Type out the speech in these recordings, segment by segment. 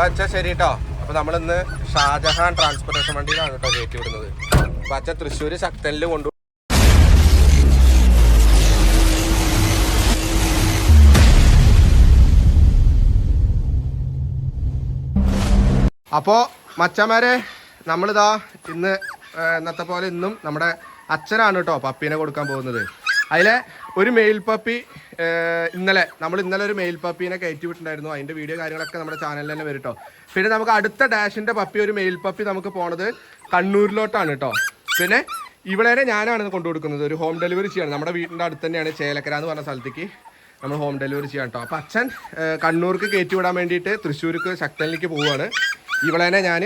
അപ്പൊ അച്ഛാ ശരി കേട്ടോ അപ്പൊ നമ്മളിന്ന് ഷാജഹാൻ ട്രാൻസ്പോർട്ടേഷൻ വണ്ടിയിലാണ് കേട്ടോ കയറ്റി വിടുന്നത്. അപ്പൊ അച്ഛൻ തൃശ്ശൂര് ശക്തനിൽ കൊണ്ടു അപ്പോൾ മച്ചന്മാരെ നമ്മളിതാ ഇന്ന് ഇന്നത്തെ പോലെ ഇന്നും നമ്മുടെ അച്ഛനാണ് കേട്ടോ പപ്പീനെ കൊടുക്കാൻ പോകുന്നത്. അതിലെ ഒരു മെയിൽ പപ്പി ഇന്നലെ നമ്മൾ ഇന്നലെ ഒരു മെയിൽ പപ്പീനെ കയറ്റി വിട്ടിട്ടുണ്ടായിരുന്നു അതിന്റെ വീഡിയോ കാര്യങ്ങളൊക്കെ നമ്മുടെ ചാനലിൽ തന്നെ വരും കേട്ടോ പിന്നെ നമുക്ക് അടുത്ത ഡാഷിന്റെ പപ്പി ഒരു മെയിൽ പപ്പി നമുക്ക് പോണത് കണ്ണൂരിലോട്ടാണ് കേട്ടോ പിന്നെ ഇവളേനെ ഞാനാണ് കൊണ്ടു കൊടുക്കുന്നത് ഒരു ഹോം ഡെലിവറി ചെയ്യാണ്. നമ്മുടെ വീടിന്റെ അടുത്ത് തന്നെയാണ് ചേലക്കര എന്ന് പറഞ്ഞ സ്ഥലത്തേക്ക് നമ്മൾ ഹോം ഡെലിവറി ചെയ്യാം കേട്ടോ അപ്പം അച്ഛൻ കണ്ണൂർക്ക് കയറ്റി വിടാൻ വേണ്ടിയിട്ട് തൃശ്ശൂർക്ക് ശക്തനിലേക്ക് പോവുകയാണ് ഇവളേനെ ഞാൻ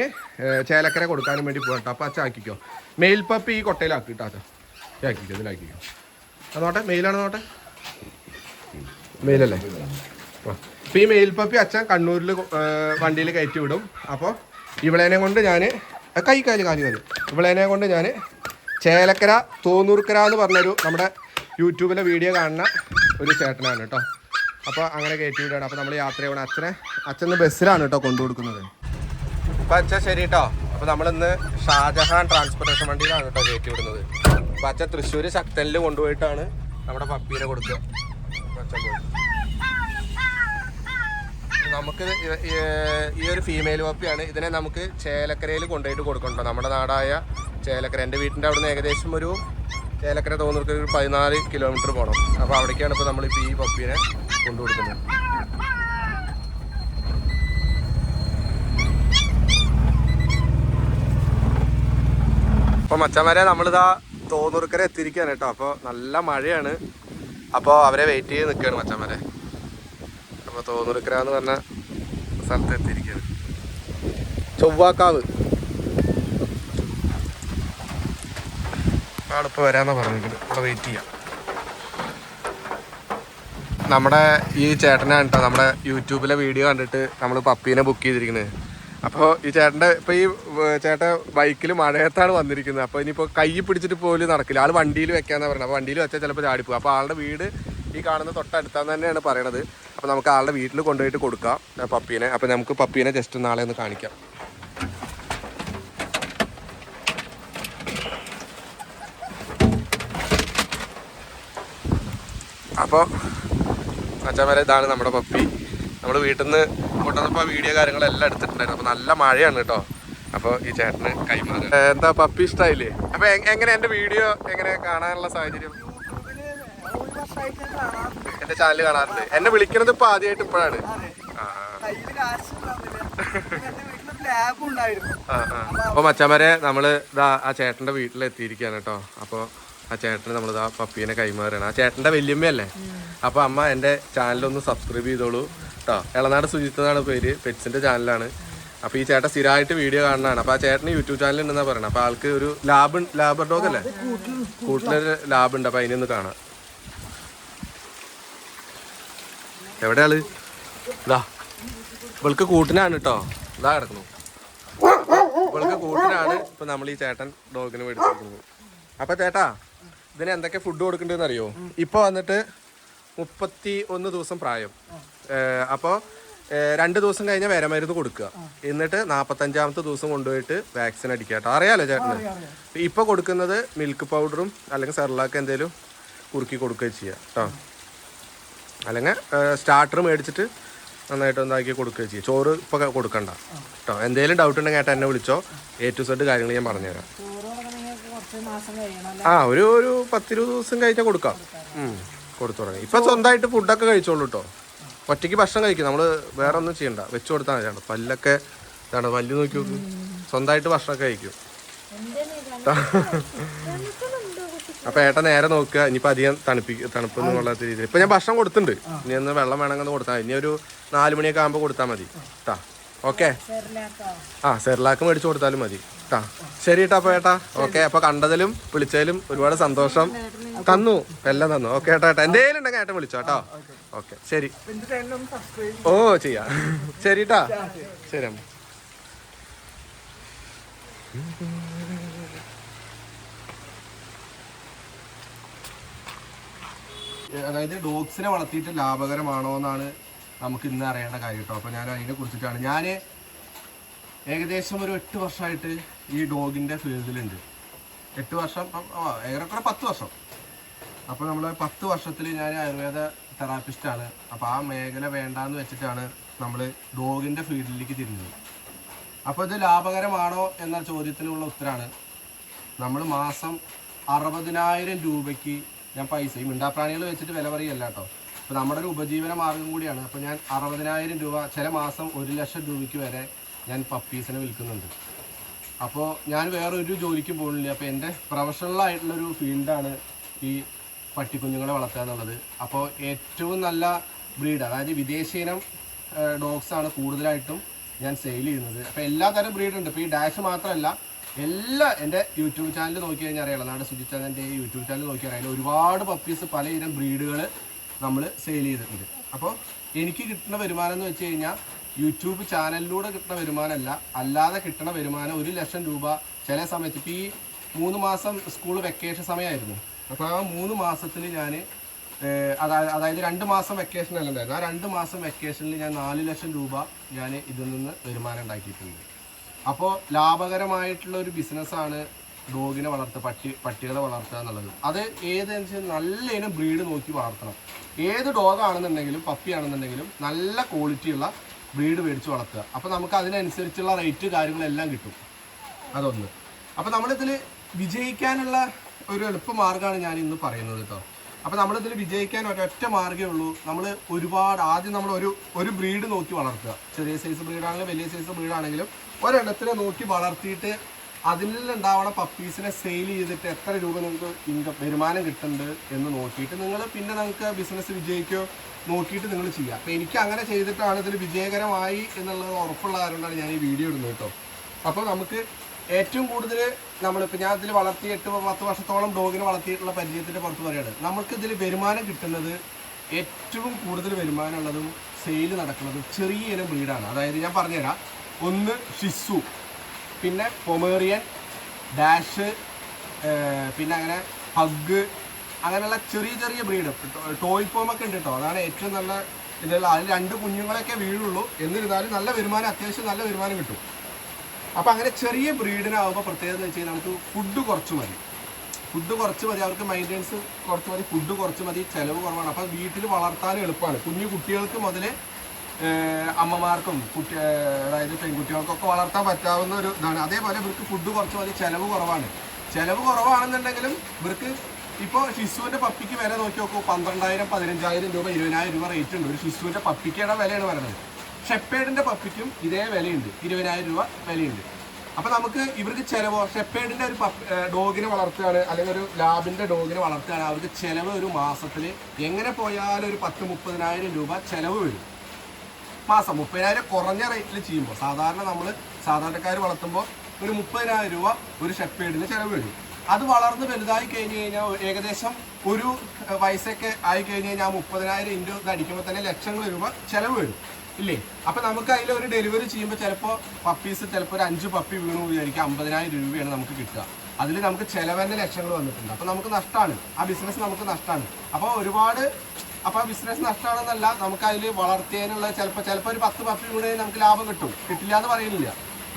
ചേലക്കര കൊടുക്കാനും വേണ്ടി പോകട്ടോ അപ്പം അച്ഛൻ ആക്കിക്കോ മെയിൽ പപ്പി ഈ കൊട്ടയിലാക്കി കേട്ടോ അച്ഛൻ ആക്കിക്കോ ഇതിലാക്കിക്കോ. നോട്ടെ മെയിലാണ് നോട്ടെ. മെയിലല്ലേ? അപ്പം ഈ മെയിൽ പപ്പി അച്ഛൻ കണ്ണൂരിൽ വണ്ടിയിൽ കയറ്റി വിടും. അപ്പോൾ ഇവളേനെ കൊണ്ട് ഞാൻ കൈ കാൽ കാൽ കാൽ. ഇവളേനെ കൊണ്ട് ഞാൻ ചേലക്കര തോന്നൂർക്കര എന്ന് പറഞ്ഞൊരു നമ്മുടെ യൂട്യൂബിലെ വീഡിയോ കാണുന്ന ഒരു ചേട്ടനാണ് കേട്ടോ. അപ്പോൾ അങ്ങനെ കയറ്റി വിടുകയാണ്. അപ്പോൾ നമ്മൾ യാത്ര ചെയ്യണം അച്ഛനെ അച്ഛന് ബസ്സിലാണ് കേട്ടോ കൊണ്ടു കൊടുക്കുന്നത് അപ്പം അച്ഛൻ ശരി കേട്ടോ. അപ്പോൾ നമ്മളിന്ന് ഷാജഹാൻ ട്രാൻസ്പോർട്ടേഷൻ വണ്ടിയിലാണ് കേട്ടോ കയറ്റി വിടുന്നത് അപ്പോൾ അച്ഛൻ തൃശ്ശൂർ ശക്തനിൽ കൊണ്ടുപോയിട്ടാണ് നമ്മുടെ പപ്പീനെ കൊടുക്കുക. നമുക്ക് ഈ- ഒരു ഫീമെയിൽ പപ്പിയാണ് ഇതിനെ നമുക്ക് ചേലക്കരയിൽ കൊണ്ടുപോയിട്ട് കൊടുക്കണ്ടോ നമ്മുടെ നാടായ ചേലക്കര. എന്റെ വീട്ടിന്റെ അവിടുന്ന് ഏകദേശം ഒരു ചേലക്കര തോന്നുന്നത് ഒരു പതിനാല് കിലോമീറ്റർ പോകണം അപ്പോൾ അവിടേക്കാണ് ഇപ്പോൾ നമ്മളിപ്പോൾ ഈ പപ്പീനെ കൊണ്ടു അപ്പോൾ മച്ചന്മാരെ നമ്മളിതാ തോന്നൂർക്കര എത്തിയിരിക്കുകയാണ് കേട്ടോ. അപ്പോൾ നല്ല മഴയാണ്. അപ്പോൾ അവരെ വെയിറ്റ് ചെയ്ത് നിൽക്കുകയാണ് മച്ചന്മാരെ. അപ്പോൾ തോന്നൂർക്കര എന്ന് പറഞ്ഞ സ്ഥലത്ത് എത്തിയിരിക്കുകയാണ്. ചൊവ്വാക്കാവ്. ആളിപ്പോൾ വരാമെന്നാണ് പറഞ്ഞിരിക്കുന്നത്. ഇവിടെ വെയിറ്റ് ചെയ്യാം. നമ്മുടെ ഈ ചേട്ടനാണ് കേട്ടോ നമ്മുടെ യൂട്യൂബിലെ വീഡിയോ കണ്ടിട്ട് നമ്മൾ പപ്പീനെ ബുക്ക് ചെയ്തിരിക്കുന്നത്. അപ്പോൾ ഈ ചേട്ടന്റെ ഇപ്പോൾ ഈ ചേട്ടൻ ബൈക്കിൽ മഴയത്താണ് വന്നിരിക്കുന്നത്. അപ്പോൾ ഇനിയിപ്പോൾ കൈ പിടിച്ചിട്ട് പോലും നടക്കില്ല. ആൾ വണ്ടിയിൽ വെക്കാന്നാണ് പറയുന്നത് അപ്പോൾ വണ്ടിയിൽ വെച്ചാൽ ചിലപ്പോൾ ചാടിപ്പോകും അപ്പോൾ ആളുടെ വീട് ഈ കാണുന്ന തൊട്ടടുത്താന്ന് തന്നെയാണ് പറയണത്. അപ്പോൾ നമുക്ക് ആളുടെ വീട്ടിൽ കൊണ്ടുപോയിട്ട് കൊടുക്കാം പപ്പീനെ. അപ്പോൾ നമുക്ക് പപ്പീനെ ജസ്റ്റ് നാളെ ഒന്ന് കാണിക്കാം. അപ്പോൾ അച്ഛൻ വരെ ഇതാണ് നമ്മുടെ പപ്പി. നമ്മൾ വീട്ടിൽ നിന്ന് കൊണ്ടുവന്നപ്പോൾ വീഡിയോ കാര്യങ്ങളെല്ലാം എടുത്തിട്ടുണ്ടായിരുന്നു. അപ്പോൾ നല്ല മഴയാണ് കേട്ടോ. അപ്പോൾ ഈ ചേട്ടന് കൈമാറി എന്താ പപ്പി ഇഷ്ടമായില്ലേ അപ്പോൾ എങ്ങനെ എന്റെ വീഡിയോ എങ്ങനെ കാണാനുള്ള സാഹചര്യം? എന്റെ ചാനൽ കാണാറുണ്ട്. എന്നെ വിളിക്കണത് ഇപ്പോൾ ആദ്യമായിട്ട് ഇപ്പോഴാണ്. അപ്പോൾ മച്ചന്മാരെ നമ്മൾ ഇതാ ആ ചേട്ടന്റെ വീട്ടിലെത്തിയിരിക്കുകയാണ് കേട്ടോ. അപ്പോൾ ആ ചേട്ടന് നമ്മളിതാ പപ്പീനെ കൈമാറുകയാണ്. ആ ചേട്ടന്റെ വല്യമ്മയല്ലേ? അപ്പോൾ അമ്മ എന്റെ ചാനലൊന്ന് സബ്സ്ക്രൈബ് ചെയ്തോളൂ. കേട്ടോ ഇളനാട് സുജിത്ത് എന്നാണ് പേര് പെറ്റ്സിന്റെ ചാനലാണ് അപ്പോൾ ഈ ചേട്ടൻ സ്ഥിരമായിട്ട് വീഡിയോ കാണുന്നതാണ്. അപ്പോൾ ആ ചേട്ടന് യൂട്യൂബ് ചാനൽ ഉണ്ടെന്നാണ് പറയുന്നത് അപ്പോൾ ആൾക്ക് ഒരു ലാബ് ലാബർ ഡോഗ് അല്ലേ? കൂട്ടിലൊരു ലാബ് ഉണ്ട്. അപ്പോൾ അതിനൊന്ന് കാണാം. എവിടെയാൾ? ഇതാ. ഇവൾക്ക് കൂട്ടിനാണ് കേട്ടോ ഇതാ കിടക്കുന്നു. ഇവൾക്ക് കൂട്ടിനാണ് ഇപ്പൊ നമ്മൾ ഈ ചേട്ടൻ ഡോഗിന് മേടിച്ചിരിക്കുന്നത് അപ്പൊ ചേട്ടാ ഇതിന് എന്തൊക്കെ ഫുഡ് കൊടുക്കണ്ടെന്ന് അറിയോ ഇപ്പൊ വന്നിട്ട് മുപ്പത്തി ഒന്ന് ദിവസം പ്രായം. ഏഹ് അപ്പൊ ഏഹ് രണ്ട് ദിവസം കഴിഞ്ഞാൽ വരമരുന്ന് കൊടുക്കുക. എന്നിട്ട് നാൽപ്പത്തഞ്ചാമത്തെ ദിവസം കൊണ്ടുപോയിട്ട് വാക്സിൻ അടിക്കുക കേട്ടോ. അറിയാലോ ചേട്ടന്? ഇപ്പൊ കൊടുക്കുന്നത് മിൽക്ക് പൗഡറും അല്ലെങ്കിൽ സെർലാക്ക് എന്തെങ്കിലും കുറുക്കി കൊടുക്കുകയും ചെയ്യുക കേട്ടോ. അല്ലെങ്കിൽ സ്റ്റാർട്ടർ മേടിച്ചിട്ട് നന്നായിട്ട് ഒന്നാക്കി കൊടുക്കുകയും ചെയ്യുക ചോറ് ഇപ്പോൾ കൊടുക്കണ്ട കേട്ടോ. എന്തെങ്കിലും ഡൗട്ട് ഉണ്ടെങ്കിൽ ഏട്ടാ എന്നെ വിളിച്ചോ. എ ടു സെഡ് കാര്യങ്ങൾ ഞാൻ പറഞ്ഞുതരാം. ആ ഒരു ഒരു പത്തിരുപത് ദിവസം കഴിഞ്ഞാൽ കൊടുക്കാം. കൊടുത്തു തുടങ്ങി. ഇപ്പം സ്വന്തമായിട്ട് ഫുഡൊക്കെ കഴിച്ചോളൂ കേട്ടോ. ഒറ്റയ്ക്ക് ഭക്ഷണം കഴിക്കും. നമ്മൾ വേറെ ഒന്നും ചെയ്യണ്ട. വെച്ചു കൊടുത്താൽ മതി. പല്ലൊക്കെ ഇതാണ്. പല്ല് നോക്കി നോക്ക്. സ്വന്തമായിട്ട് ഭക്ഷണമൊക്കെ കഴിക്കും. അപ്പൊ ഏട്ടൻ നേരെ നോക്കുക. ഇനിയിപ്പോ അധികം തണുപ്പി തണുപ്പൊന്നും കൊള്ളാത്ത രീതിയിൽ. ഇപ്പൊ ഞാൻ ഭക്ഷണം കൊടുത്തിട്ടുണ്ട്. ഇനി ഒന്ന് വെള്ളം വേണമെങ്കിൽ കൊടുത്താൽ. ഇനി ഒരു നാല് മണിയൊക്കെ ആകുമ്പോൾ കൊടുത്താൽ മതി. കേട്ടാ ഓക്കെ. ആ സെർലാക്ക് മേടിച്ചു കൊടുത്താലും മതി. കേട്ടാ ശരി കേട്ടാ അപ്പൊ ഏട്ടാ. ഓക്കെ അപ്പൊ കണ്ടതിലും വിളിച്ചതിലും ഒരുപാട് സന്തോഷം തന്നു. എല്ലാം തന്നു. ഓക്കെ ഏട്ടാ ഏട്ടാ. എന്തേലും ഉണ്ടെങ്കിൽ ഏട്ടൻ വിളിച്ചോ കേട്ടോ ഓക്കെ ശരി. ഓ ചെയ്യാ. ശരി കേട്ടാ ശരി അമ്മ. അതായത് ഡോഗ്സിനെ വളർത്തിയിട്ട് ലാഭകരമാണോ എന്നാണ് നമുക്ക് ഇന്ന് അറിയേണ്ട കാര്യം കേട്ടോ അപ്പോൾ ഞാൻ അതിനെ കുറിച്ചിട്ടാണ്. ഞാൻ ഏകദേശം ഒരു എട്ട് വർഷമായിട്ട് ഈ ഡോഗിന്റെ ഫീൽഡിലുണ്ട്. എട്ട് വർഷം ഏറെക്കുറെ പത്ത് വർഷം. അപ്പോൾ നമ്മൾ പത്ത് വർഷത്തിൽ ഞാൻ ആയുർവേദ തെറാപ്പിസ്റ്റാണ് അപ്പോൾ ആ മേഖല വേണ്ടാന്ന് വെച്ചിട്ടാണ് നമ്മൾ ഡോഗിന്റെ ഫീൽഡിലേക്ക് തിരിഞ്ഞത്. അപ്പോൾ ഇത് ലാഭകരമാണോ എന്ന ചോദ്യത്തിനുള്ള ഉത്തരമാണ് നമ്മൾ മാസം അറുപതിനായിരം രൂപയ്ക്ക് ഞാൻ പൈസ ഈ മിണ്ടാപ്രാണികൾ വെച്ചിട്ട് വില പറയല്ല കേട്ടോ അപ്പോൾ നമ്മുടെ ഒരു ഉപജീവന മാർഗം കൂടിയാണ്. അപ്പോൾ ഞാൻ അറുപതിനായിരം രൂപ ചില മാസം ഒരു ലക്ഷം രൂപയ്ക്ക് വരെ ഞാൻ പപ്പീസിനെ വിൽക്കുന്നുണ്ട്. അപ്പോൾ ഞാൻ വേറൊരു ജോലിക്കും പോകുന്നില്ല. അപ്പോൾ എന്റെ പ്രൊഫഷണലായിട്ടുള്ളൊരു ഫീൽഡാണ് ഈ പട്ടിക്കുഞ്ഞുങ്ങളെ വളർത്തുക എന്നുള്ളത്. അപ്പോൾ ഏറ്റവും നല്ല ബ്രീഡ് അതായത് വിദേശീനം ഡോഗ്സ് ആണ് കൂടുതലായിട്ടും ഞാൻ സെയിൽ ചെയ്യുന്നത്. അപ്പോൾ എല്ലാ തരം ബ്രീഡുണ്ട് ഇപ്പോൾ ഈ ഡാഷ് മാത്രമല്ല എല്ലാ എന്റെ യൂട്യൂബ് ചാനൽ നോക്കി കഴിഞ്ഞാൽ അറിയാലോ. നമ്മുടെ സുജിച്ചാന്റെ യൂട്യൂബ് ചാനൽ നോക്കിയാൽ അറിയാലോ. ഒരുപാട് പപ്പീസ് പലയിനം ബ്രീഡുകൾ നമ്മൾ സെയിൽ ചെയ്തിട്ടുണ്ട്. അപ്പോൾ എനിക്ക് കിട്ടുന്ന വരുമാനം എന്ന് വെച്ച് കഴിഞ്ഞാൽ യൂട്യൂബ് ചാനലിലൂടെ കിട്ടുന്ന വരുമാനമല്ല അല്ലാതെ കിട്ടുന്ന വരുമാനം ഒരു ലക്ഷം രൂപ ചില സമയത്ത് ഇപ്പോൾ ഈ മൂന്ന് മാസം സ്കൂൾ വെക്കേഷൻ സമയമായിരുന്നു അപ്പോൾ ആ മൂന്ന് മാസത്തിൽ ഞാൻ അതായത് അതായത് രണ്ട് മാസം വെക്കേഷൻ അല്ല ഉണ്ടായിരുന്നു ആ രണ്ട് മാസം വെക്കേഷനിൽ ഞാൻ നാല് ലക്ഷം രൂപ ഞാൻ ഇതിൽ നിന്ന് വരുമാനം ഉണ്ടാക്കിയിട്ടുണ്ട്. അപ്പോൾ ലാഭകരമായിട്ടുള്ള ഒരു ബിസിനസ്സാണ് ഡോഗിനെ വളർത്തുക പട്ടി പട്ടികളെ വളർത്തുക എന്നുള്ളത്. അത് ഏതെന്ന് വെച്ചാൽ നല്ല ഇനം ബ്രീഡ് നോക്കി വളർത്തണം. ഏത് ഡോഗാണെന്നുണ്ടെങ്കിലും പപ്പി ആണെന്നുണ്ടെങ്കിലും നല്ല ക്വാളിറ്റിയുള്ള ബ്രീഡ് മേടിച്ച് വളർത്തുക. അപ്പോൾ നമുക്ക് അതിനനുസരിച്ചുള്ള റേറ്റ് കാര്യങ്ങളെല്ലാം കിട്ടും. അതൊന്ന്. അപ്പോൾ നമ്മളിതിൽ വിജയിക്കാനുള്ള ഒരു എളുപ്പമാർഗമാണ് ഞാൻ ഇന്ന് പറയുന്നത് കേട്ടോ അപ്പോൾ നമ്മളിതിൽ വിജയിക്കാൻ ഒരൊറ്റ മാർഗമേ ഉള്ളൂ. നമ്മൾ ഒരുപാട് ആദ്യം നമ്മൾ ഒരു ഒരു ബ്രീഡ് നോക്കി വളർത്തുക. ചെറിയ സൈസ് ബ്രീഡാണെങ്കിലും വലിയ സൈസ് ബ്രീഡാണെങ്കിലും ഒരെണ്ണത്തിനെ നോക്കി വളർത്തിയിട്ട് അതിൽ ഉണ്ടാവണ പപ്പീസിനെ സെയിൽ ചെയ്തിട്ട് എത്ര രൂപ നിങ്ങൾക്ക് ഇൻകം വരുമാനം കിട്ടുന്നുണ്ട് എന്ന് നോക്കിയിട്ട് നിങ്ങൾ പിന്നെ നിങ്ങൾക്ക് ബിസിനസ് വിജയിക്കോ നോക്കിയിട്ട് നിങ്ങൾ ചെയ്യുക. അപ്പോൾ എനിക്ക് അങ്ങനെ ചെയ്തിട്ടാണ് ഇതിൽ വിജയകരമായി എന്നുള്ളത് ഉറപ്പുള്ള കാരണമാണ് ഞാൻ ഈ വീഡിയോ ഇടുന്നത് കേട്ടോ. അപ്പോൾ നമുക്ക് ഏറ്റവും കൂടുതൽ നമ്മളിപ്പോൾ ഞാൻ ഇതിൽ വളർത്തി എട്ട് പത്ത് വർഷത്തോളം ഡോഗിനെ വളർത്തിയിട്ടുള്ള പരിചയത്തിന്റെ പുറത്ത് പറയുകയാണ്. നമുക്ക് ഇതിൽ വരുമാനം കിട്ടുന്നത് ഏറ്റവും കൂടുതൽ വരുമാനമുള്ളതും സെയിൽ നടക്കുന്നതും ചെറിയ ഇനം ബ്രീഡാണ് അതായത് ഞാൻ പറഞ്ഞുതരാം. ഒന്ന് ഷിസു. പിന്നെ പൊമേറിയൻ ഡാഷ് പിന്നെ അങ്ങനെ ഹഗ് അങ്ങനെയുള്ള ചെറിയ ചെറിയ ബ്രീഡ് ടോയ് ഫോമൊക്കെ ഉണ്ട് കേട്ടോ അതാണ് ഏറ്റവും നല്ല ഇതിലുള്ള അതിൽ രണ്ട് കുഞ്ഞുങ്ങളൊക്കെ വീഴുള്ളൂ. എന്നിരുന്നാലും നല്ല വരുമാനം അത്യാവശ്യം നല്ല വരുമാനം കിട്ടും. അപ്പോൾ അങ്ങനെ ചെറിയ ബ്രീഡിനാകുമ്പോൾ പ്രത്യേകത വെച്ച് കഴിഞ്ഞാൽ നമുക്ക് ഫുഡ് കുറച്ച് മതി. ഫുഡ് കുറച്ച് മതി അവർക്ക് മെയിന്റെനൻസ് കുറച്ച് മതി ഫുഡ് കുറച്ച് മതി ചിലവ് കുറവാണ്. അപ്പോൾ വീട്ടിൽ വളർത്താനും എളുപ്പമാണ്. കുഞ്ഞു കുട്ടികൾക്ക് മുതൽ അമ്മമാർക്കും കുട്ടി അതായത് പെൺകുട്ടികൾക്കൊക്കെ വളർത്താൻ പറ്റാവുന്ന ഒരു ഇതാണ്. അതേപോലെ ഇവർക്ക് ഫുഡ് കുറച്ച് മതി ചിലവ് കുറവാണ്. ചിലവ് കുറവാണെന്നുണ്ടെങ്കിലും ഇവർക്ക് ഇപ്പോൾ ഷിസുവിന്റെ പപ്പിക്ക് വില നോക്കി നോക്കൂ പന്ത്രണ്ടായിരം പതിനഞ്ചായിരം രൂപ ഇരുപതിനായിരം രൂപ റേറ്റ് ഉണ്ട്. ഒരു ഷിസുവിന്റെ പപ്പിക്കയുടെ വിലയാണ് പറയുന്നത്. ഷെപ്പേഡിന്റെ പപ്പിക്കും ഇതേ വിലയുണ്ട്. ഇരുപതിനായിരം രൂപ വിലയുണ്ട്. അപ്പോൾ നമുക്ക് ഇവർക്ക് ചിലവ് ഷെപ്പേഡിന്റെ ഒരു ഡോഗിനെ വളർത്തുകയാണ് അല്ലെങ്കിൽ ഒരു ലാബിന്റെ ഡോഗിനെ വളർത്തുകയാണ് അവർക്ക് ചിലവ് ഒരു മാസത്തിൽ എങ്ങനെ പോയാലും ഒരു പത്ത് മുപ്പതിനായിരം രൂപ ചിലവ് വരും. മാസം മുപ്പതിനായിരം കുറഞ്ഞ റേറ്റിൽ ചെയ്യുമ്പോൾ സാധാരണ നമ്മൾ സാധാരണക്കാർ വളർത്തുമ്പോൾ ഒരു മുപ്പതിനായിരം രൂപ ഒരു ഷെപ്പേഡിന് ചിലവ് വരും. അത് വളർന്ന് വലുതായി കഴിഞ്ഞ് കഴിഞ്ഞാൽ ഏകദേശം ഒരു വയസ്സൊക്കെ ആയി കഴിഞ്ഞ് കഴിഞ്ഞാൽ മുപ്പതിനായിരം ഇന്റു ഇത് അടിക്കുമ്പോൾ തന്നെ ലക്ഷങ്ങൾ രൂപ ചിലവ് വരും. ഇല്ലേ? അപ്പം നമുക്ക് അതിൽ ഒരു ഡെലിവറി ചെയ്യുമ്പോൾ ചിലപ്പോൾ പപ്പീസ് ചിലപ്പോൾ ഒരു അഞ്ച് പപ്പി വീണു വിചാരിക്കും. അമ്പതിനായിരം രൂപയാണ് നമുക്ക് കിട്ടുക. അതിൽ നമുക്ക് ചിലവന്നെ ലക്ഷങ്ങൾ വന്നിട്ടുണ്ട്. അപ്പോൾ നമുക്ക് നഷ്ടമാണ് ആ ബിസിനസ് നമുക്ക് നഷ്ടമാണ് അപ്പോൾ ഒരുപാട് അപ്പൊ ആ ബിസിനസ് നഷ്ടമാണെന്നല്ല നമുക്ക് അതിൽ വളർത്തിയതിനുള്ള ചിലപ്പോൾ ചിലപ്പോൾ ഒരു പത്ത് പത്ത് കൂടെ നമുക്ക് ലാഭം കിട്ടും. കിട്ടില്ല എന്ന് പറയുന്നില്ല.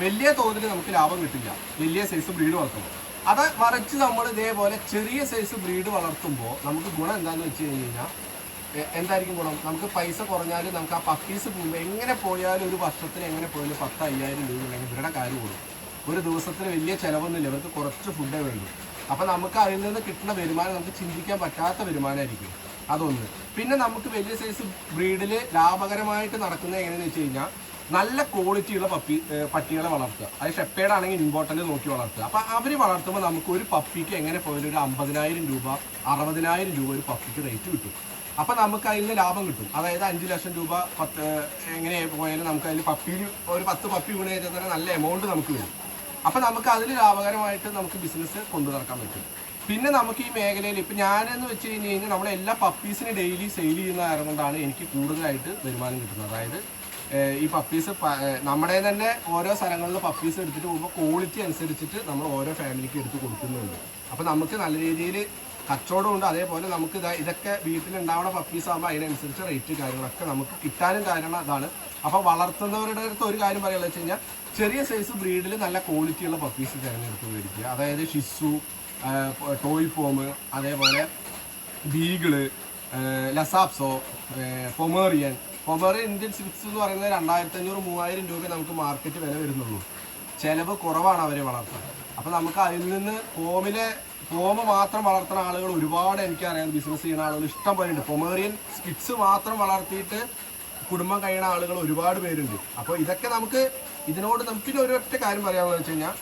വലിയ തോതിൽ നമുക്ക് ലാഭം കിട്ടില്ല. വലിയ സൈസ് ബ്രീഡ് വളർത്തുമ്പോൾ. അത് മറിച്ച് നമ്മൾ ഇതേപോലെ ചെറിയ സൈസ് ബ്രീഡ് വളർത്തുമ്പോൾ നമുക്ക് ഗുണം എന്താണെന്ന് വെച്ച് കഴിഞ്ഞ് കഴിഞ്ഞാൽ എന്തായിരിക്കും ഗുണം? നമുക്ക് പൈസ കുറഞ്ഞാലും നമുക്ക് ആ പപ്പീസ് പോകുമ്പോൾ എങ്ങനെ പോയാലും ഒരു വർഷത്തിന് എങ്ങനെ പോയാലും പത്ത് അയ്യായിരം രൂപ ഉണ്ടെങ്കിൽ ഇവരുടെ കാര്യം കൂടും. ഒരു ദിവസത്തിന് വലിയ ചിലവൊന്നുമില്ല. ഇവർക്ക് കുറച്ച് ഫുഡേ വേണ്ടു. അപ്പോൾ നമുക്ക് അതിൽ നിന്ന് കിട്ടുന്ന വരുമാനം നമുക്ക് ചിന്തിക്കാൻ പറ്റാത്ത വരുമാനമായിരിക്കും. അതൊന്ന്. പിന്നെ നമുക്ക് വലിയ സൈസ് ബ്രീഡിൽ ലാഭകരമായിട്ട് നടക്കുന്നത് എങ്ങനെയാണെന്ന് വെച്ച് കഴിഞ്ഞാൽ നല്ല ക്വാളിറ്റിയുള്ള പപ്പി പട്ടികളെ വളർത്തുക. അത് ഷെപ്പേഡ് ആണെങ്കിൽ ഇമ്പോർട്ടന്റ് നോക്കി വളർത്തുക. അപ്പം അവർ വളർത്തുമ്പോൾ നമുക്ക് ഒരു പപ്പിക്ക് എങ്ങനെ പോയാലും ഒരു അമ്പതിനായിരം രൂപ അറുപതിനായിരം രൂപ ഒരു പപ്പിക്ക് റേറ്റ് കിട്ടും. അപ്പം നമുക്ക് അതിൽ നിന്ന് ലാഭം കിട്ടും. അതായത് അഞ്ച് ലക്ഷം രൂപ പത്ത് എങ്ങനെ പോയാലും നമുക്ക് അതിൽ പപ്പിയിൽ ഒരു പത്ത് പപ്പി വീണ് തന്നെ നല്ല എമൗണ്ട് നമുക്ക് വരും. അപ്പം നമുക്ക് അതിൽ ലാഭകരമായിട്ട് നമുക്ക് ബിസിനസ് കൊണ്ടു നടക്കാൻ പറ്റും. പിന്നെ നമുക്ക് ഈ മേഖലയിൽ ഇപ്പം ഞാനെന്ന് വെച്ച് കഴിഞ്ഞ് കഴിഞ്ഞാൽ നമ്മളെ എല്ലാ പപ്പീസിനെ ഡെയിലി സെയിൽ ചെയ്യുന്ന കാരണം കൊണ്ടാണ് എനിക്ക് കൂടുതലായിട്ട് വരുമാനം കിട്ടുന്നത്. അതായത് ഈ പപ്പീസ് നമ്മുടെ തന്നെ ഓരോ സ്ഥലങ്ങളിൽ പപ്പീസ് എടുത്തിട്ട് പോകുമ്പോൾ ക്വാളിറ്റി അനുസരിച്ചിട്ട് നമ്മൾ ഓരോ ഫാമിലിക്ക് എടുത്ത് കൊടുക്കുന്നുണ്ട്. അപ്പോൾ നമുക്ക് നല്ല രീതിയിൽ കച്ചവടമുണ്ട് അതേപോലെ നമുക്ക് ഇതാ ഇതൊക്കെ വീട്ടിലുണ്ടാവുന്ന പപ്പീസ് ആകുമ്പോൾ അതിനനുസരിച്ച് റേറ്റ് കാര്യങ്ങളൊക്കെ നമുക്ക് കിട്ടാനും കാരണം അതാണ്. അപ്പോൾ വളർത്തുന്നവരുടെ അടുത്ത് ഒരു കാര്യം പറയുകയെന്ന് വെച്ച് കഴിഞ്ഞാൽ ചെറിയ സൈസ് ബ്രീഡിൽ നല്ല ക്വാളിറ്റിയുള്ള പപ്പീസ് തിരഞ്ഞെടുത്ത് മേടിക്കുക. അതായത് ഷിസു ടോയ് ഫോം അതേപോലെ beagle lhasa apso Pomeranian. Pomeranian Indian six എന്ന് പറയുന്നത് രണ്ടായിരത്തി അഞ്ഞൂറ് മൂവായിരം രൂപ നമുക്ക് മാർക്കറ്റ് വില വരുന്നുള്ളൂ. ചിലവ് കുറവാണ് അവരെ വളർത്താൻ. അപ്പോൾ നമുക്ക് അതിൽ നിന്ന് ഫോമിലെ ഫോം മാത്രം വളർത്തുന്ന ആളുകൾ ഒരുപാട് എനിക്കറിയാം. ബിസിനസ് ചെയ്യുന്ന ആളുകൾ ഇഷ്ടം പോലെ ഉണ്ട്. പൊമേറിയൻ സ്കിറ്റ്സ് മാത്രം വളർത്തിയിട്ട് കുടുംബം കഴിയുന്ന ആളുകൾ ഒരുപാട് പേരുണ്ട്. അപ്പോൾ ഇതൊക്കെ നമുക്ക് ഇതിനോട് നമുക്ക് ഒരു ഒറ്റ കാര്യം പറയാമെന്ന് വെച്ച് കഴിഞ്ഞാൽ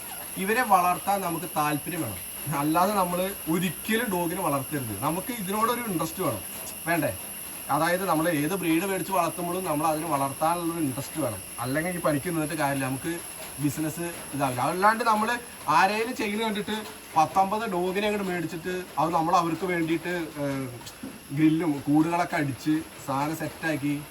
ഇവരെ വളർത്താൻ നമുക്ക് താല്പര്യം വേണം. അല്ലാതെ നമ്മൾ ഒരിക്കലും ഡോഗിനെ വളർത്തരുത്. നമുക്ക് ഇതിനോടൊരു ഇൻട്രസ്റ്റ് വേണം. വേണ്ടേ? അതായത് നമ്മൾ ഏത് ബ്രീഡ് മേടിച്ച് വളർത്തുമ്പോഴും നമ്മൾ അതിനെ വളർത്താനുള്ളൊരു ഇൻട്രസ്റ്റ് വേണം. അല്ലെങ്കിൽ ഈ പണിക്ക് നിന്നിട്ട് കാര്യമില്ല. നമുക്ക് ബിസിനസ് ഇതാവില്ല. അല്ലാണ്ട് നമ്മൾ ആരെയും ചെയ്യുന്ന കണ്ടിട്ട് പത്തൊമ്പത് ഡോഗിനെ അങ്ങോട്ട് മേടിച്ചിട്ട് അത് നമ്മൾ അവർക്ക് വേണ്ടിയിട്ട് ഗ്രില്ലും കൂടുകളൊക്കെ അടിച്ച് സാധനം സെറ്റാക്കി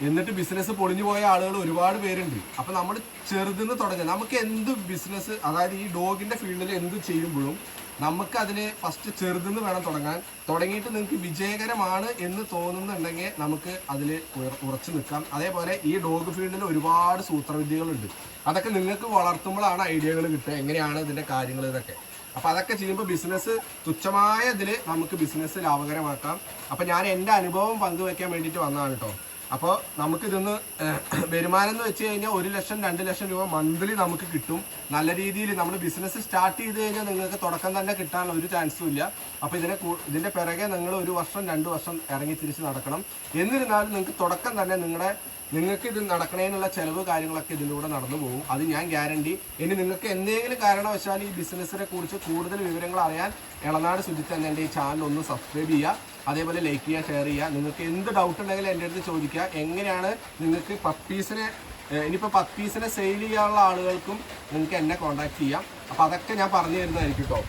എന്നിട്ട് ബിസിനസ് പൊളിഞ്ഞു പോയ ആളുകൾ ഒരുപാട് പേരുണ്ട്. അപ്പൊ നമ്മൾ ചെറുതെന്ന് തുടങ്ങുക നമുക്ക് എന്ത് ബിസിനസ് അതായത് ഈ ഡോഗിന്റെ ഫീൽഡിൽ എന്ത് ചെയ്യുമ്പോഴും നമുക്ക് അതിനെ ഫസ്റ്റ് ചെറുതെന്ന് വേണം തുടങ്ങാൻ. തുടങ്ങിയിട്ട് നിങ്ങൾക്ക് വിജയകരമാണ് എന്ന് തോന്നുന്നുണ്ടെങ്കിൽ നമുക്ക് അതിൽ ഉറച്ചു നിൽക്കാം. അതേപോലെ ഈ ഡോഗ് ഫീൽഡിൽ ഒരുപാട് സൂത്രവിദ്യകളുണ്ട്. അതൊക്കെ നിങ്ങൾക്ക് വളർത്തുമ്പോഴാണ് ഐഡിയകൾ കിട്ടുക. എങ്ങനെയാണ് ഇതിന്റെ കാര്യങ്ങൾ ഇതൊക്കെ. അപ്പം അതൊക്കെ ചെയ്യുമ്പോൾ ബിസിനസ് തുച്ഛമായ ഇതിൽ നമുക്ക് ബിസിനസ് ലാഭകരമാക്കാം. അപ്പം ഞാൻ എന്റെ അനുഭവം പങ്കുവെക്കാൻ വേണ്ടിയിട്ട് വന്നതാണ് കേട്ടോ അപ്പോൾ നമുക്കിതൊന്ന് വരുമാനം എന്ന് വെച്ച് കഴിഞ്ഞാൽ ഒരു ലക്ഷം രണ്ട് ലക്ഷം രൂപ മന്ത്ലി നമുക്ക് കിട്ടും. നല്ല രീതിയിൽ നമ്മൾ ബിസിനസ് സ്റ്റാർട്ട് ചെയ്ത് കഴിഞ്ഞാൽ നിങ്ങൾക്ക് തുടക്കം തന്നെ കിട്ടാനുള്ള ഒരു ചാൻസും ഇല്ല. അപ്പോൾ ഇതിനെ ഇതിന്റെ പിറകെ നിങ്ങൾ ഒരു വർഷം രണ്ട് വർഷം ഇറങ്ങി തിരിച്ച് നടക്കണം. എന്നിരുന്നാലും നിങ്ങൾക്ക് തുടക്കം തന്നെ നിങ്ങളുടെ നിങ്ങൾക്ക് ഇത് നടക്കണേനുള്ള ചെലവ് കാര്യങ്ങളൊക്കെ ഇതിലൂടെ നടന്നു പോകും. അത് ഞാൻ ഗ്യാരണ്ടി. ഇനി നിങ്ങൾക്ക് എന്തെങ്കിലും കാരണവശാൽ ഈ ബിസിനസ്സിനെ കുറിച്ച് കൂടുതൽ വിവരങ്ങൾ അറിയാൻ ഇളനാട് ശുചിത്വം എന്ന എന്റെ ഈ ചാനൽ ഒന്ന് സബ്സ്ക്രൈബ് ചെയ്യുക. അതേപോലെ ലൈക്ക് ചെയ്യുക ഷെയർ ചെയ്യുക. നിങ്ങൾക്ക് എന്ത് ഡൗട്ട് ഉണ്ടെങ്കിലും എന്റെ അടുത്ത് ചോദിക്കുക. എങ്ങനെയാണ് നിങ്ങൾക്ക് പപ്പീസിനെ ഇനിയിപ്പോൾ പപ്പീസിനെ സെയിൽ ചെയ്യാനുള്ള ആളുകൾക്കും നിങ്ങൾക്ക് എന്നെ കോൺടാക്ട് ചെയ്യാം. അപ്പോൾ അതൊക്കെ ഞാൻ പറഞ്ഞു തരുന്നതായിരിക്കും കേട്ടോ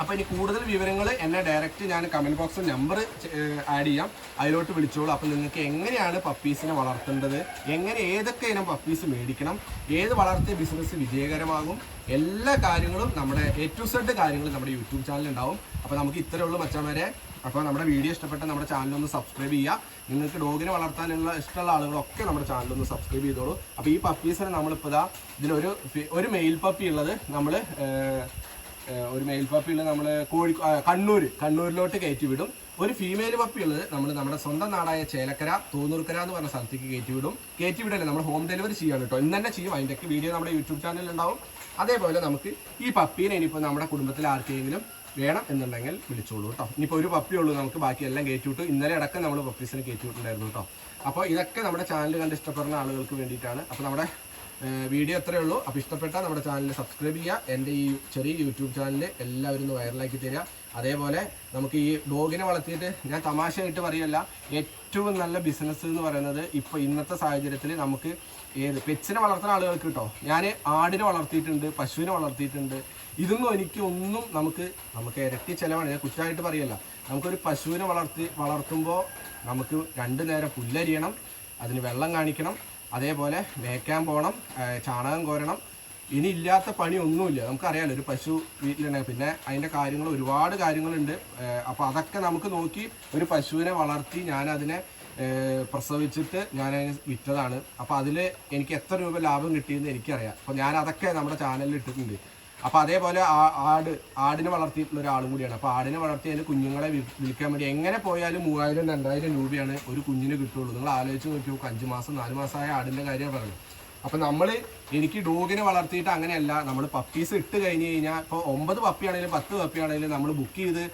അപ്പോൾ ഇനി കൂടുതൽ വിവരങ്ങൾ എന്നെ ഡയറക്റ്റ് ഞാൻ കമന്റ് ബോക്സിൽ നമ്പർ ആഡ് ചെയ്യാം. അതിലോട്ട് വിളിച്ചോളൂ. അപ്പോൾ നിങ്ങൾക്ക് എങ്ങനെയാണ് പപ്പീസിനെ വളർത്തേണ്ടത്? എങ്ങനെ ഏതൊക്കെ ഇനം പപ്പീസ് മേടിക്കണം? ഏത് വളർത്തിയ ബിസിനസ് വിജയകരമാകും? എല്ലാ കാര്യങ്ങളും നമ്മുടെ എ ടു സെഡ് കാര്യങ്ങൾ നമ്മുടെ യൂട്യൂബ് ചാനലിൽ ഉണ്ടാവും. അപ്പോൾ നമുക്ക് ഉള്ളൂ മച്ചാമാരെ. അപ്പോൾ നമ്മുടെ വീഡിയോ ഇഷ്ടപ്പെട്ട നമ്മുടെ ചാനൽ ഒന്ന് സബ്സ്ക്രൈബ് ചെയ്യുക. നിങ്ങൾക്ക് ഡോഗിനെ വളർത്താനുള്ള ഇഷ്ടമുള്ള ആളുകളൊക്കെ നമ്മുടെ ചാനൽ ഒന്ന് സബ്സ്ക്രൈബ് ചെയ്തോളൂ. അപ്പോൾ ഈ പപ്പീസിനെ നമ്മളിപ്പോൾ ഇതാ ഇതിലൊരു ഒരു മെയിൽ പപ്പി ഉള്ളത് നമ്മൾ ഒരു മെയിൽ പപ്പി ഉള്ളത് നമ്മൾ കോഴി കണ്ണൂർ കണ്ണൂരിലോട്ട് കയറ്റി വിടും. ഒരു ഫീമെയിൽ പപ്പി ഉള്ളത് നമ്മൾ നമ്മുടെ സ്വന്തം നാടായ ചേലക്കര തോന്നൂർക്കര എന്ന് പറഞ്ഞ സ്ഥലത്തേക്ക് കയറ്റി വിടും. കയറ്റി വിടല്ലേ നമ്മൾ ഹോം ഡെലിവറി ചെയ്യാണ് കേട്ടോ ഇന്ന് തന്നെ ചെയ്യും. അതിന്റെയൊക്കെ വീഡിയോ നമ്മുടെ യൂട്യൂബ് ചാനലിൽ ഉണ്ടാവും. അതേപോലെ നമുക്ക് ഈ പപ്പീനെ ഇനിയിപ്പോൾ നമ്മുടെ കുടുംബത്തിൽ ആർക്കെങ്കിലും വേണം എന്നുണ്ടെങ്കിൽ വിളിച്ചോളൂ കേട്ടോ ഇനിയിപ്പോൾ ഒരു പപ്പി ഉള്ളൂ നമുക്ക് ബാക്കിയെല്ലാം കയറ്റി വിട്ടു. ഇന്നലെ അടക്കം നമ്മൾ പപ്പീസിനെ കയറ്റി വിട്ടുണ്ടായിരുന്നു കേട്ടോ അപ്പോൾ ഇതൊക്കെ നമ്മുടെ ചാനൽ കണ്ട് ഇഷ്ടപ്പെടുന്ന ആളുകൾക്ക് വേണ്ടിയിട്ടാണ്. അപ്പോൾ നമ്മുടെ വീഡിയോ അത്രയേ ഉള്ളൂ. അപ്പോൾ ഇഷ്ടപ്പെട്ടാൽ നമ്മുടെ ചാനൽ സബ്സ്ക്രൈബ് ചെയ്യുക. എന്റെ ഈ ചെറിയ യൂട്യൂബ് ചാനൽ എല്ലാവരും ഒന്ന് വൈറലാക്കി തരിക. അതേപോലെ നമുക്ക് ഈ ഡോഗിനെ വളർത്തിയിട്ട് ഞാൻ തമാശയായിട്ട് പറയല്ല ഏറ്റവും നല്ല ബിസിനസ് എന്ന് പറയുന്നത് ഇപ്പോൾ ഇന്നത്തെ സാഹചര്യത്തിൽ നമുക്ക് ഏത് പെറ്റ്സിനെ വളർത്തുന്ന ആളുകൾക്ക് കിട്ടോ ഞാൻ ആടിനെ വളർത്തിയിട്ടുണ്ട് പശുവിനെ വളർത്തിയിട്ടുണ്ട്. ഇതൊന്നും എനിക്ക് ഒന്നും നമുക്ക് നമുക്ക് ഇരട്ടി ചിലവാണ്. ഞാൻ കുറ്റമായിട്ട് പറയല്ല. നമുക്കൊരു പശുവിനെ വളർത്തി വളർത്തുമ്പോൾ നമുക്ക് രണ്ട് നേരം പുല്ലരിയണം അതിന് വെള്ളം കാണിക്കണം അതേപോലെ മേക്കാൻ പോകണം ചാണകം കോരണം. ഇനി ഇല്ലാത്ത പണി ഒന്നുമില്ല. നമുക്കറിയാലോ ഒരു പശു വീട്ടിലുണ്ടെങ്കിൽ പിന്നെ അതിന്റെ കാര്യങ്ങൾ ഒരുപാട് കാര്യങ്ങളുണ്ട്. അപ്പോൾ അതൊക്കെ നമുക്ക് നോക്കി ഒരു പശുവിനെ വളർത്തി ഞാനതിനെ പ്രസവിച്ചിട്ട് ഞാൻ വിറ്റതാണ്. അപ്പോൾ അതിൽ എനിക്ക് എത്ര രൂപ ലാഭം കിട്ടിയെന്ന് എനിക്കറിയാം. അപ്പോൾ ഞാൻ അതൊക്കെ നമ്മുടെ ചാനലിൽ ഇട്ടിട്ടുണ്ട്. അപ്പോൾ അതേപോലെ ആട് ആടിനെ വളർത്തിയിട്ടുള്ള ഒരാളും കൂടിയാണ്. അപ്പോൾ ആടിനെ വളർത്തി അതിന് കുഞ്ഞുങ്ങളെ വിൽക്കാൻ വേണ്ടി എങ്ങനെ പോയാലും മൂവായിരം രണ്ടായിരം രൂപയാണ് ഒരു കുഞ്ഞിന് കിട്ടുള്ളൂ. നിങ്ങൾ ആലോചിച്ച് നോക്കി നോക്ക് അഞ്ച് മാസം നാല് മാസമായ ആടിന്റെ കാര്യം പറഞ്ഞു. അപ്പം നമ്മൾ എനിക്ക് ഡോഗിനെ വളർത്തിയിട്ട് അങ്ങനെയല്ല നമ്മൾ പപ്പീസ് ഇട്ട് കഴിഞ്ഞ് കഴിഞ്ഞാൽ ഇപ്പോൾ ഒമ്പത് പപ്പിയാണെങ്കിലും പത്ത് പപ്പിയാണെങ്കിലും നമ്മൾ ബുക്ക് ചെയ്ത്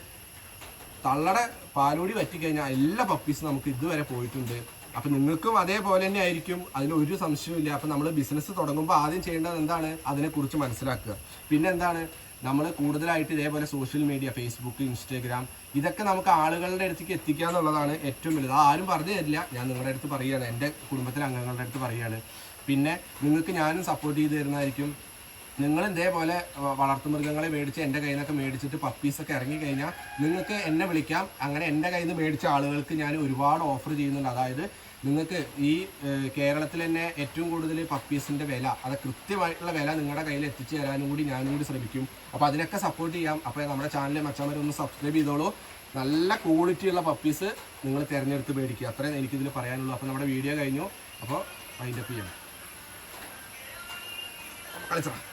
തള്ളടെ പാലൂടി പറ്റിക്കഴിഞ്ഞാൽ എല്ലാ പപ്പീസും നമുക്ക് ഇതുവരെ പോയിട്ടുണ്ട്. അപ്പൊ നിങ്ങൾക്കും അതേപോലെ തന്നെ ആയിരിക്കും. അതിൽ ഒരു സംശയവും അപ്പൊ നമ്മൾ ബിസിനസ് തുടങ്ങുമ്പോൾ ആദ്യം ചെയ്യേണ്ടത് എന്താണ്? അതിനെക്കുറിച്ച് മനസ്സിലാക്കുക. പിന്നെ എന്താണ്? നമ്മൾ കൂടുതലായിട്ട് ഇതേപോലെ സോഷ്യൽ മീഡിയ ഫേസ്ബുക്ക് ഇൻസ്റ്റാഗ്രാം ഇതൊക്കെ നമുക്ക് ആളുകളുടെ അടുത്തേക്ക് എത്തിക്കുക എന്നുള്ളതാണ് ഏറ്റവും വലുത്. ആരും പറഞ്ഞു തരില്ല. ഞാൻ നിങ്ങളുടെ അടുത്ത് പറയുകയാണ്. എന്റെ കുടുംബത്തിലെ അംഗങ്ങളുടെ അടുത്ത് പറയുകയാണ്. പിന്നെ നിങ്ങൾക്ക് ഞാനും സപ്പോർട്ട് ചെയ്ത് തരുന്നതായിരിക്കും. നിങ്ങൾ ഇതേപോലെ വളർത്തുമൃഗങ്ങളെ മേടിച്ച് എന്റെ കയ്യിൽ നിന്നൊക്കെ മേടിച്ചിട്ട് പപ്പീസൊക്കെ ഇറങ്ങി കഴിഞ്ഞാൽ നിങ്ങൾക്ക് എന്നെ വിളിക്കാം. അങ്ങനെ എന്റെ കയ്യിൽ നിന്ന് മേടിച്ച ആളുകൾക്ക് ഞാൻ ഒരുപാട് ഓഫർ ചെയ്യുന്നുണ്ട്. അതായത് നിങ്ങൾക്ക് ഈ കേരളത്തിൽ തന്നെ ഏറ്റവും കൂടുതൽ പപ്പീസിന്റെ വില അത് കൃത്യമായിട്ടുള്ള വില നിങ്ങളുടെ കയ്യിൽ എത്തിച്ചു തരാനും കൂടി ഞാനും കൂടി ശ്രമിക്കും. അപ്പോൾ അതിനൊക്കെ സപ്പോർട്ട് ചെയ്യാം. അപ്പോൾ നമ്മുടെ ചാനൽ മച്ചാമാരെ ഒന്ന് സബ്സ്ക്രൈബ് ചെയ്തോളൂ. നല്ല ക്വാളിറ്റിയുള്ള പപ്പീസ് നിങ്ങൾ തിരഞ്ഞെടുത്ത് മേടിക്കുക. അത്രയും എനിക്കിതിൽ പറയാനുള്ളൂ. അപ്പോൾ നമ്മുടെ വീഡിയോ കഴിഞ്ഞു. അപ്പോൾ വൈൻഡപ്പ് ചെയ്യണം കളിച്ചോ?